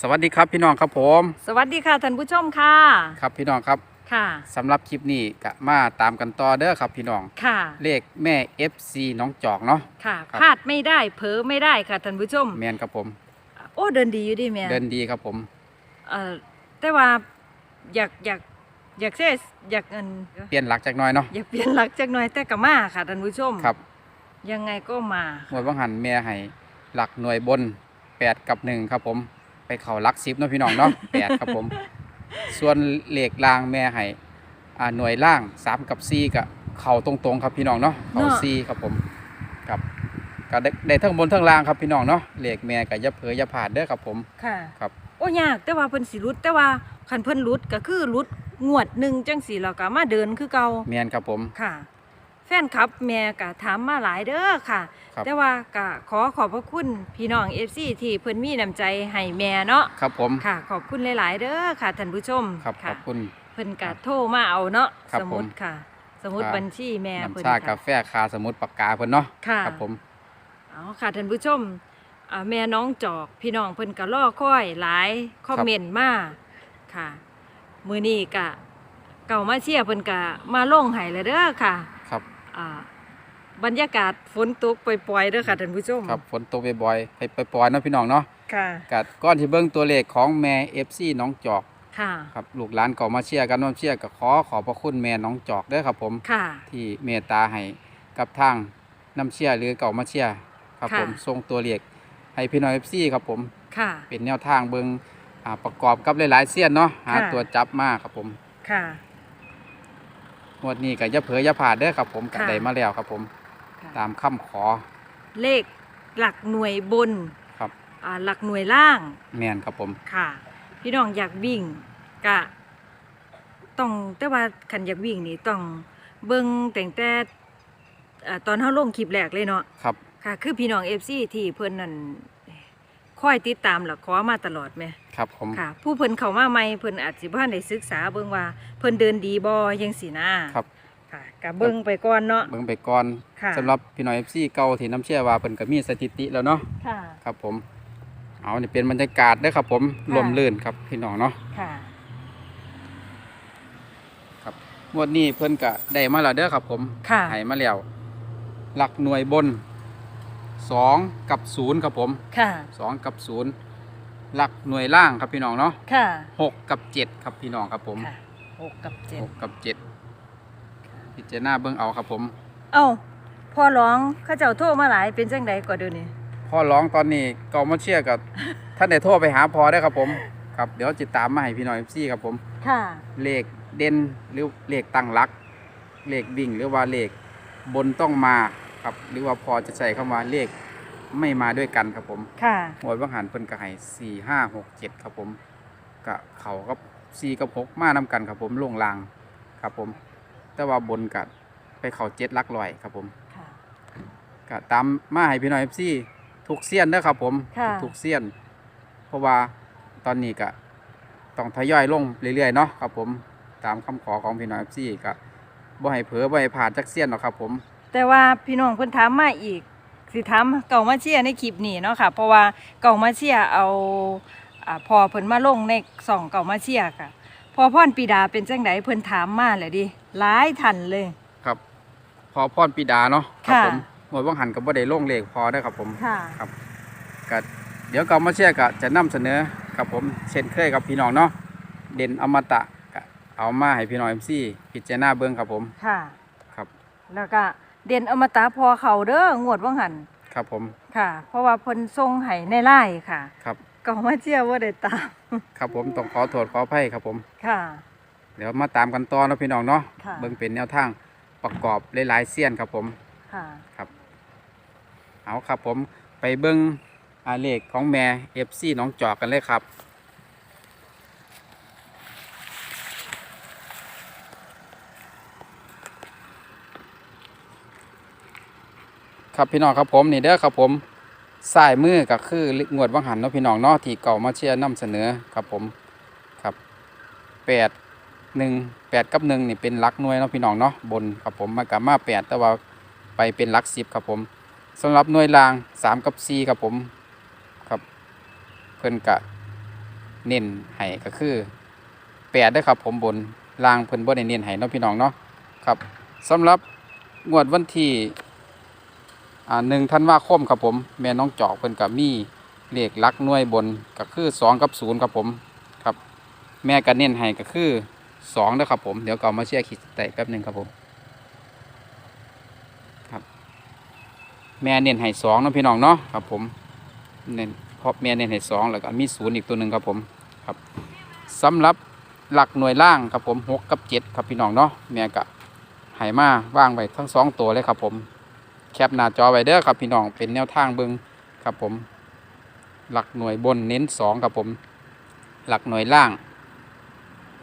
สวัสดีครับพี่น้องครับผม สวัสดีค่ะท่านผู้ชมค่ะครับพี่น้องครับค่ะสำหรับคลิปนี้ก็มาตามกันต่อเด้อครับพี่น้องค่ะ เลขแม่ FC น้องจอกเนาะค่ะครับพลาดไม่ได้เผลอไม่ได้ค่ะท่านผู้ชมแมนครับผม โอ้เดินดีอยู่ดิแม่เดินดีครับผมเอ่อแต่ว่าอยากอยากอยากเซอยากเงินเปลี่ยนหลักจากหน้อยเนาะอยากเปลี่ยนหลักจักหน่อยแต่ก็มาค่ะท่านผู้ชมครับยังไงก็มาหมวดว่างหันแม่ให้หลักหน่วยบน 8 กับ 1 ครับผม ไปเข่าหลัก10เนาะพี่น้องเนาะ8ครับผม ส่วนเลขล่างแม่ให้อ่าหน่วยล่าง3กับ4ก็เข่าตรงๆครับพี่น้องเนาะเข่า4ครับผมครับก็ได้ได้ทั้งบนทั้งล่างครับพี่น้องเนาะเลขแม่ก็อย่าเผลออย่าพลาดเด้อครับผม ค่ะครับ โอ้ยากแต่ว่าเพิ่นสิรุด แต่ว่าคันเพิ่นรุดก็คือรุดงวดหนึ่งจังสีแล้วก็มาเดินคือเก่าแมนครับผม ค่ะ แฟนคลับแม่ก็ถามมาหลายเด้อค่ะ ครับ แต่ว่าก็ขอขอบพระคุณพี่น้อง FC ที่เพิ่นมีน้ำใจให้แม่เนาะครับผมค่ะ ขอบคุณหลาย ๆ เด้อค่ะท่านผู้ชมครับขค่ะอบคุณ เพิ่นก็โทรมาเอาเนาะครับสมุดผม ค่ะ สมุดครับบัญชีแม่เพิ่นน้ำชาค่ะกาแฟคาสมุดปากกาเพิ่นเนาะค่ะ ครับผม เอาค่ะท่านผู้ชมอ่าแม่น้องจอกพี่น้องเพิ่นก็รอคอยหลายคอมเมนต์มาค่ะ มื้อนี้ก็เก่ามาเชียร์เพิ่นก็มาลงให้แล้วเด้อค่ะครั บอ่าบรรยากาศฝนตกปล่อยๆเด้อค่ะท่านผู้ชมครับฝนตกบ่อยๆให้ไปปล่อยๆเนาะพี่น้องเนาะค่ะกัดก้อนที่เบิ่งตัวเลขของแม่ FC น้องจอกค่ะครับลูกหลานก็มาเชียร์กันมาเชียร์ก็ขอขอบพระคุณแม่น้องจอกเด้อครับผมค่ะที่เมตตาให้กับทางน้ำเชียร์หรือเก่ามาเชียร์ครับค่ะผมส่งตัวเลขให้พี่น้อง FC ครับผมค่ะเป็นแนวทางเบิ่งอ่าประกอบกับหลายๆเสี้ยนเนาะหาค่ะตัวจับมาครับผมค่ะ งวดนี้ก็อย่าเผลออย่าพลาดเด้อครับผมก็ค่ะ ได้มาแล้วครับผมค่ะตามคำขอ เลขหลักหน่วยบนครับ อ่าหลักหน่วยล่างแม่นครับผมค่ะ พี่น้องอยากวิ่งกะต้องแต่ว่าคันอยากวิ่งนี่ต้องเบิ่งแต่งแต่อ่าตอนเฮาลงคลิปแรกเลยเนาะ ครับค่ะ คือพี่น้อง FC ที่เพิ่นนั่นคอยติดตามแล้วขอมาตลอดแหม ครับผมค่ะ ผู้เพิ่นเข้ามาใหม่เพิ่นอาจสิบ่ทันได้ศึกษาเบิ่งว่าเพิ่นเดินดีบ่จังซี่นะครับค่ะก็เบิ่งไปก่อนเนาะ เบิ่งไปก่อนค่ะ สำหรับพี่น้องเอฟซีเก่าที่น้ำเชื่อว่าเพิ่นก็มีสถิติแล้วเนาะค่ะ ครับผม เอานี่เป็นบรรยากาศเด้อครับผมค่ะ ลมลื่นครับพี่น้องเนาะค่ะครับงวดนี้เพิ่นก็ได้มาแล้วเด้อครับผมค่ะ ให้มาแล้วหลักหน่วยบนสองกับศูนย์ครับผม ค่ะ สองกับศูนย์ หลักหน่วยล่างครับพี่น้องเนาะค่ะหกกับเจ็ดครับพี่น้องครับผมค่ะหกกับเจ็ดหกกับเจ็ดพิจารณาเบิ่งเอาครับผม เอ้าพ่อร้องเข้าเจ้าโทรมาหลายเป็นจังใดก่อนเดี๋ยวนี้พ่อร้องตอนนี้เก่ามาเชียร์กับท่านได้โทรไปหาพอได้อครับผม ครับเดี๋ยวจิตตามมาให้พี่น้องเอฟซีครับผม ค่ะ เลขเด่นหรือเลขตั้งหลัก เลขวิ่งหรือว่าเลขบนต้องมาครับหรือว่าพอจะใช้เข้ามาเลข ไม่มาด้วยกันครับผมค่ะหมวดวังหันเพิ่นก็ให้สี่ห้าหกเจ็ดครับผมกะเขากับสี่กับหกมานำกันครับผมลงลางครับผม แต่ว่าบนกัไปเขาเจ็ดหลักลอยครับผมค่ะก็ตามมาให้พี่น้องเอฟซีทุกเซียนเด้อครับผมค่ะทุกเซียน เพราะว่าตอนนี้ก็ต้องทยอยลงเรื่อยๆเนาะครับผมตามคำขอของพี่น้องเอฟซีก็บ่ให้เผลอบ่ให้ผ่านจักเซียนหรอกครับผม แต่ว่าพี่น้องเพิ่นถามมาอีก สิถามเก่ามาเชียร์ในคลิปนี้เนาะค่ะ เพราะว่าเก่ามาเชียร์เอาอ่าพอเพิ่นมาลงในสองเก่ามาเชียร์ค่ะ พอพ่อนปีดาเป็นจังไดเพิ่นถามมาแหละดิหลายทันเลยครับ พอพรปิดาเนาะครับค่ะผมหมวดว่างหันก็บ่ได้ลงเลขพอได้อครับผมค่ะครับก็เดี๋ยวก็มาเชียร์ก็จะนำเสนอครับผมเช่นเคยกับพี่น้องเนาะเด่นอมตะก็เอามาให้พี่น้องเอ็มซีพิจารณาเบิ่งครับผมค่ะครับ แล้วก็ เด่นอมตะพอเขาเด้องวดว่างหันครับผมค่ะ เพราะว่าเพิ่นส่งให้ในไล่ค่ะครับเก่ามาเชียร์ว่าได้ตาม ครับผมต้องขอโทษขออภัยครับผม ค่ะ เดี๋ยวมาตามกันต่อเนาะพี่น้องเนาะค่ะ เบิ่งเป็นแนวทางประกอบหลายๆเสี้ยนครับผม ค่ะครับเอาครับผมไปเบิ่งอาเลขของแม่เอฟซีน้องจอกกันเลยครับ ครับพี่น้องครับผมนี่เด้อครับผมสายมือก็คืองวดวังหันเนาะพี่น้องเนาะที่เก่ามาเชียร์นํเสนอครับผมครับแปดหนึ่งแปดกับหนึ่งนี่เป็นลักหน่วยเนาะพี่น้องเนาะบนครับผมมากับมาแปดแต่ว่าไปเป็นลักสิบครับผมสำหรับหน่วยรางสามกับสี่ครับผมครับเพิ่นกะเน้นให้ก็คือแปดเด้อครับผมบนลางเพิ่นบ่ได้เน้นให้เนาะพี่น้องเนาะครับสำหรับงวดวันที่ หนึ่งธันวาคมครับผม แม่น้องจอกเพิ่นกับมีเลขลักหน่วยบนก็คือสองกับศูนย์ครับผมครับ แม่ก็เน้นให้ก็คือสองเด้อครับผมเดี๋ยวก็มาเชียร์ขีดใต้แป๊บหนึ่งครับผมครับ แม่เน้นให้สองนะพี่น้องเนาะครับผมเน้นเพราะแม่เน้นให้สองแล้วก็มีศูนย์อีกตัวหนึ่งครับผมครับสำหรับหลักหน่วยล่างครับผมหกกับเจ็ดครับพี่น้องเนาะแม่ก็ให้มาว่างไว้ทั้งสองตัวเลยครับผม แคปหน้าจอไว้เด้อครับพี่น้องเป็นแนวทางเบิงครับผม หลักหน่วยบนเน้นสองครับผม หลักหน่วยล่าง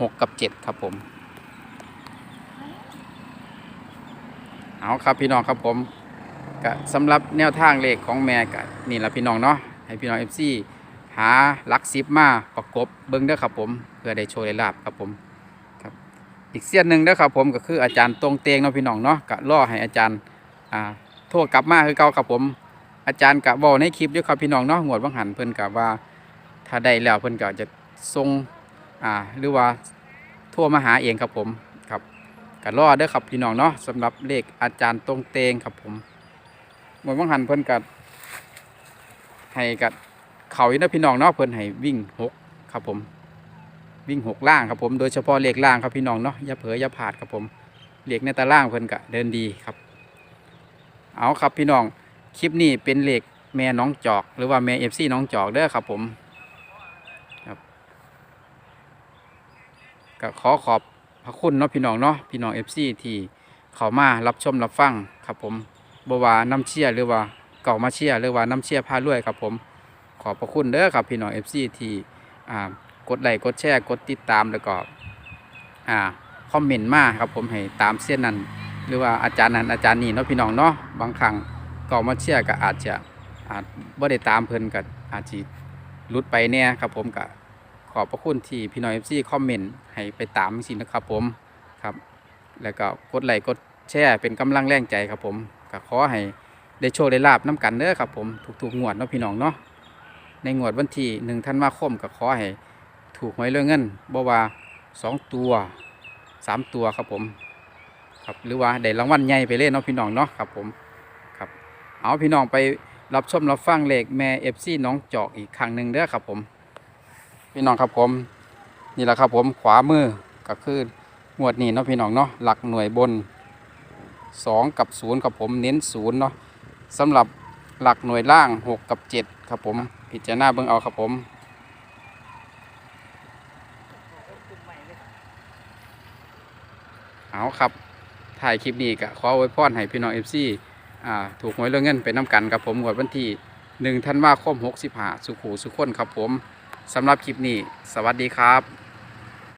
หกกับเจ็ดครับผม เอาครับพี่น้องครับผมก็สำหรับแนวทางเลขของแม่ก็นี่แหละพี่น้องเนาะให้พี่น้องเอฟซีหาลักซิปมาประกบเบิ้งเด้อครับผม เพื่อได้โชว์ได้ลาบครับผมครับอีกเสี้ยนหนึ่งเด้อครับผมก็คืออาจารย์ตรงเตงเนาะพี่น้องเนาะก็ล่อให้อาจารย์อ่า โทษกลับมาคือเก่าครับผม อาจารย์กะบอกในคลิปด้วยครับพี่น้องเนาะงวดบังหันเพิ่นกะว่า ถ้าได้แล้วเพิ่นก็จะส่งอ่าหรือว่าโทรมาหาเองครับผมครับก็รอเด้อครับพี่น้องเนาะสำหรับเลขอาจารย์ตรงเตงครับผมงวดบังหันเพิ่นก็ให้กับเขาอยู่นะพี่น้องเนาะเพิ่นให้วิ่งหกครับผมวิ่งหกล่างครับผมโดยเฉพาะเลขล่างครับพี่น้องเนาะอย่าเผลออย่าพลาดครับผมเลขในตารางเพิ่นก็เดินดีครับ เอาครับพี่น้องคลิปนี้เป็นเหล็กแม่น้องจอก หรือว่าแม่เอฟซีน้องจอกเด้อครับผมครับก็ขอขอบพระคุณเนาะพี่น้องเนาะพี่น้องเอฟซีที่เข้ามารับชมรับฟังครับผมบว่าน้ำเชี่ยหรือว่าเก่ามาเชี่ยหรือว่าน้ำเชี่ยพาด้วยครับผม ขอบพระคุณเด้อครับพี่น้องเอฟซีที่กดไลค์กดแชร์กดติดตามแล้วก็อคอมเมนต์มาครับผมให้ตามเส้นนั้น หรือว่าอาจารย์นั้นอาจารย์นี่เนาะพี่น้องเนาะบางครั้งก็มาเชียร์ก็อาจจะอาจบ่ได้ตามเพิ่นก็อาจจะลุดไปเนี่ยครับผมก็ขอบพระคุณที่พี่น้องเอฟซีคอมเมนต์ให้ไปตามสินะครับผมครับ แล้วก็กดไลค์กดแชร์เป็นกำลังแรงใจครับผมก็ขอให้ได้โชคได้ลาบน้ำกันเด้อครับผมถูกๆงวดเนาะพี่น้องเนาะในงวดวันที่หนึ่งธันวาคมก็ขอให้ถูกหวยเรื่องเงินบ่ว่าสองตัวสามตัวครับผม ครับหรือว่าได้รางวัลใหญ่ไปเลยเนาะพี่น้องเนาะครับผมครับเอาพี่น้องไปรับชมรับฟังเลขแม่เอฟซีน้องจอกอีกครั้งหนึ่งเด้อครับผม พี่น้องครับผมนี่แหละครับผมขวามือก็คืองวดนี้เนาะพี่น้องเนาะหลักหน่วยบน 2 กับ0ครับผมเน้น0เนาะสำหรับหลักหน่วยล่าง 6 กับ 7 ครับผมพิจารณาเบิ่งเอาครับผมเอาครับ ถ่ายคลิปนี้ก็ขอไว้พรให้พี่น้องเอฟซีถูกหวยเรื่องเงินไปน้ำกันครับผมงวดวันที่หนึ่งธันวาคมหกสิบห้าสุขูสุขคนครับผมสำหรับคลิปนี้ สวัสดีครับ